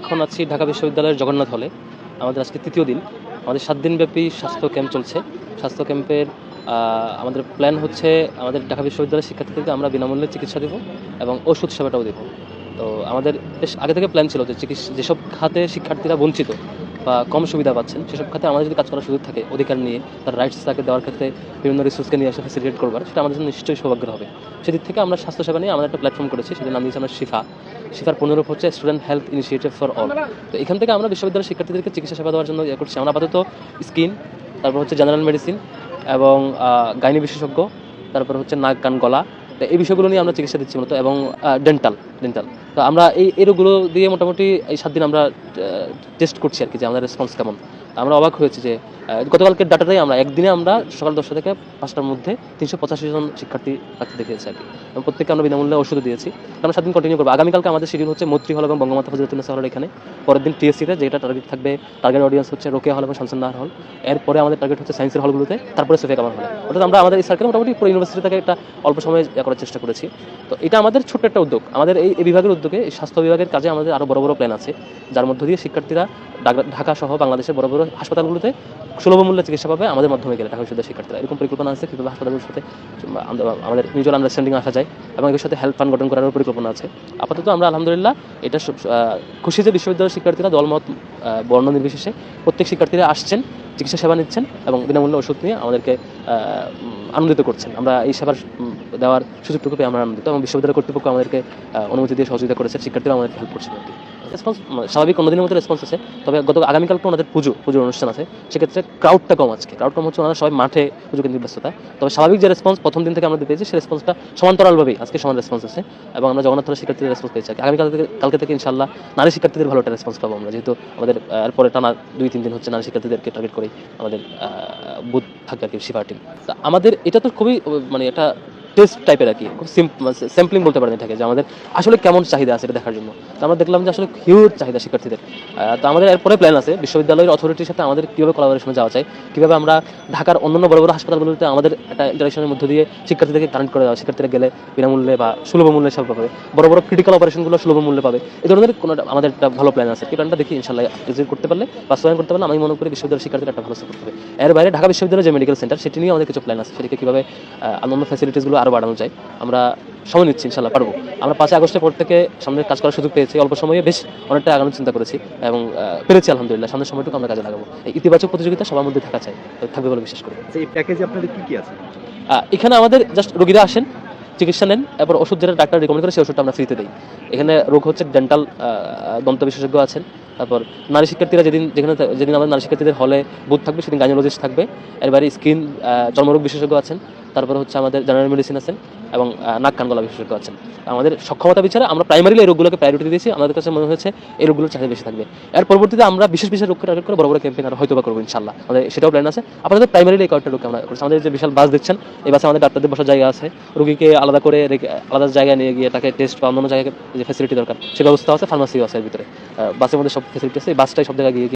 এখন আছি ঢাকা বিশ্ববিদ্যালয়ের জগন্নাথ হলে। আমাদের আজকে তৃতীয় দিন। আমাদের সাত দিনব্যাপী স্বাস্থ্য ক্যাম্প চলছে। স্বাস্থ্য ক্যাম্পের আমাদের প্ল্যান হচ্ছে আমাদের ঢাকা বিশ্ববিদ্যালয়ের শিক্ষার্থীদেরকে আমরা বিনামূল্যে চিকিৎসা দেবো এবং ওষুধ সেবাটাও দেবো। তো আমাদের বেশ আগে থেকে প্ল্যান ছিল যে চিকিৎসা, যেসব খাতে শিক্ষার্থীরা বঞ্চিত বা কম সুবিধা পাচ্ছেন, সেসব খাতে আমাদের যদি কাজ করার সুযোগ থাকে, অধিকার নিয়ে তার রাইটস তাকে দেওয়ার ক্ষেত্রে বিভিন্ন রিসোর্সকে নিয়ে আসে ফেসিলিটেট করবার, সেটা আমাদের জন্য নিশ্চয়ই সৌভাগ্য হবে। সেদিক থেকে আমরা স্বাস্থ্যসেবা নিয়ে আমরা একটা প্ল্যাটফর্ম করেছি, সেটার নাম দিয়েছি আমরা শিফা। শিফার পনেরো হচ্ছে student health initiative for all তো এখান থেকে আমরা বিশ্ববিদ্যালয়ের শিক্ষার্থীদেরকে চিকিৎসা সেবা দেওয়ার জন্য ইয়ে করছি। আমরা আপাতত স্কিন, তারপর হচ্ছে জেনারেল মেডিসিন এবং গাইনি বিশেষজ্ঞ, তারপর হচ্ছে নাক, কান, গলা। এই বিষয়গুলো নিয়ে আমরা চিকিৎসা দিচ্ছি মূলত এবং ডেন্টাল ডেন্টাল তো আমরা এই এই দিয়ে মোটামুটি এই সাত দিন আমরা টেস্ট করছি আর কি যে আমাদের রেসপন্স কেমন। আমরা অবাক হয়েছি যে গতকালকে ডাটাটাই আমরা একদিনে আমরা সকাল দশটা থেকে পাঁচটার মধ্যে তিনশো পঁচাশি জন শিক্ষার্থী রাখতে দেখেছি আর কি। প্রত্যেককে আমরা বিনামূল্যে ওষুধ দিয়েছি। আমরা সাত দিন কন্টিনিউ করব। আগামীকালকে আমাদের শিডিউল হচ্ছে মৈত্রী হল এবং বঙ্গমাতা ফজরতুল্লাহ হল এখানে। পরের দিন টিএসসিতে যেটা টার্গেট থাকবে টার্গেট অডিয়েন্স হচ্ছে রোকেয়া হল এবং শামসুন্নাহার হল। এরপরে আমাদের টার্গেট হচ্ছে সায়েন্সের হলগুলোতে, তারপরে সোফিয়া কামার হলে। অর্থাৎ আমরা আমাদের এই সার্কেল মোটামুটি পুরো ইউনিভার্সিটি থেকে একটা অল্প সময়ে ইয়ে করার চেষ্টা করেছি। তো এটা আমাদের ছোট্ট একটা উদ্যোগ। আমাদের এই বিভাগের উদ্যোগে স্বাস্থ্য বিভাগের কাজে আমাদের আরও বড় বড় প্ল্যান আছে। যার মধ্য দিয়ে শিক্ষার্থীরা ঢাকা- সহ বাংলাদেশের বড় বড় হাসপাতালগুলোতে সুলভ মূল্যে চিকিৎসা পাবে। আমাদের মাধ্যমে গেলে ঢাকা বিশ্ববিদ্যালয়ের শিক্ষার্থীরা। এরকম পরিকল্পনা আছে। কীভাবে হাসপাতালগুলোর সাথে আমাদের মিউচুয়াল আন্ডারস্ট্যান্ডিং আসা যায় এবং এর সাথে হেল্প ফান্ড গঠন করার পরিকল্পনা আছে। আপাতত আমরা আলহামদুলিল্লাহ এটা খুশি যে বিশ্ববিদ্যালয়ের শিক্ষার্থীরা দলমত বর্ণ নির্বিশেষে প্রত্যেক শিক্ষার্থীরা আসছেন। চিকিৎসা সেবা নিচ্ছেন এবং বিনামূল্যে ওষুধ নিয়ে আমাদেরকে আনন্দিত করছেন। আমরা এই সেবার দেওয়ার সুযোগটুকু পেয়ে আমরা আনন্দিত এবং বিশ্ববিদ্যালয় কর্তৃপক্ষ আমাদেরকে অনুমতি দিয়ে সহযোগিতা করেছে। শিক্ষার্থীরা আমাদেরকে হেল্প করছেন আর কি। রেসপন্স স্বাভাবিক অন্যদিনের মতো রেসপন্স আছে। তবে গত আগামীকাল আগামীকালকে ওনাদের পুজো, পুজোর অনুষ্ঠান আছে। সেক্ষেত্রে ক্রাউডটা কম আজকে। ক্রাউড কম হচ্ছে ওনারা সবাই মাঠে পুজো কেন্দ্রিক ব্যস্ততা তবে স্বাভাবিক যে রেসপন্স প্রথম দিন থেকে আমরা পেয়েছি সেই রেসপন্সটা সমান্তরালভাবেই আজকে সমান রেসপন্স আছে। এবং আমরা জগন্নাথ শিক্ষার্থীদের রেসপন্স পেয়েছি আগামীকাল থেকে কালকে থেকে ইনশাল্লাহ নারী শিক্ষার্থীদের ভালো একটা রেসপন্স পাবো আমরা। যেহেতু আমাদের এরপরে টানা দুই, তিন দিন হচ্ছে নারী শিক্ষার্থীদেরকে টার্গেট করেই আমাদের বুথ থাকবে আর কি শিফার টিম আমাদের এটা তো খুবই মানে একটা টেস্ট টাইপের আর কি, খুব স্যাম্পলিং বলতে পারেন এটাকে, যে আমাদের আসলে কেমন চাহিদা আছে এটা দেখার জন্য। তো আমরা দেখলাম যে আসলে হিউজ চাহিদা শিক্ষার্থীদের। তো আমাদের এরপরে প্ল্যান আছে, বিশ্ববিদ্যালয়ের অথরিটির সাথে আমাদের কীভাবে কোলাবোরেশনে যাওয়া যায়, কীভাবে আমরা ঢাকার অন্যান্য বড় বড় হাসপাতালগুলোতে আমাদের একটা ইন্টারাকশনের মধ্য দিয়ে শিক্ষার্থীদেরকে কানেক্ট করে দেওয়া শিক্ষার্থীরা গেলে বিনামূল্যে বা সুলভ মূল্যে সব পাবে। বড় বড় ক্রিটিক্যাল অপারেশনগুলো সুলভ মূল্যে পাবে। এই ধরনের কোনো আমাদের একটা ভালো প্ল্যান আছে। এই প্ল্যানটা দেখি ইনশাল্লাহ করতে পারলে, বাস্তবায়ন করতে পারলে আমি মনে করি বিশ্ববিদ্যালয়ের শিক্ষার্থীরা একটা ভালো সাপোর্ট হবে এর বাইরে ঢাকা বিশ্ববিদ্যালয়ের যে মেডিকেল সেন্টার সেটি নিয়ে আমাদের কিছু প্ল্যান আছে। সেটাকে কীভাবে অন্যান্য ফ্যাসিলিটিসগুলো আরও বাড়ানো যায় আমরা সময় নিচ্ছি ইনশাল্লাহ পারব। আমরা পাঁচই আগস্টের পর থেকে সামনে কাজ করার সুযোগ পেয়েছি অল্প সময়ে বেশ অনেকটা আগানোর চিন্তা করেছি এবং পেরেছি আলহামদুলিল্লাহ সামনের সময়টুকু আমরা কাজে লাগাবো। এই ইতিবাচক প্রতিযোগিতা সবার মধ্যে থাকা চাই থাকবে বলে বিশ্বাস করি। আচ্ছা এই প্যাকেজে আপনাদের কি কি আছে? এখানে আমাদের জাস্ট রোগীরা আসেন চিকিৎসা নেন এরপর ওষুধ যেটা ডাক্তার রিকমেন্ড করে সেই ওষুধটা আমরা ফ্রিতে দিই। এখানে রোগ হচ্ছে ডেন্টাল দন্ত বিশেষজ্ঞ আছেন তারপর নারী শিক্ষার্থীরা যেদিন যেখানে যেদিন আমাদের নারী শিক্ষার্থীদের হলে বুথ থাকবে সেদিন গাইনোলজিস্ট থাকবে। এর বাইরে স্কিন চর্মরোগ বিশেষজ্ঞ আছেন তারপর হচ্ছে আমাদের জেনারেল মেডিসিন আছেন এবং নাক কান গলা বিশেষজ্ঞ আছেন। আমাদের সক্ষমতা বিচারে আমরা প্রাইমারিলি এই রোগগুলোকে প্রায়োরিটি দিয়েছি। আমাদের কাছে মনে হয়েছে এই রোগগুলোর চাহিদা বেশি থাকবে। এর পরবর্তীতে আমরা বিশেষ বিশেষ রোগকে টার্গেট করে বড় বড় ক্যাম্পেইন আর হয়তো বা করব ইনশাল্লাহ আমাদের সেটাও প্ল্যান আছে। আপাতত প্রাইমারিলি এই কয়েকটা রোগকে আমরা করছি। আমাদের যে বিশাল বাস দেখছেন, এই বাসে আমাদের ডাক্তারদের বসার জায়গা আছে। রোগীকে আলাদা করে আলাদা জায়গায় নিয়ে গিয়ে তাকে টেস্ট বা অন্যান্য জায়গায় যে ফ্যাসিলিটি দরকার, সে ব্যবস্থা আছে ফার্মাসিও আছে এর ভিতরে। বাসের মধ্যে সব ফ্যাসিলিটি আছে। এই বাসটাই সব জায়গায় গিয়ে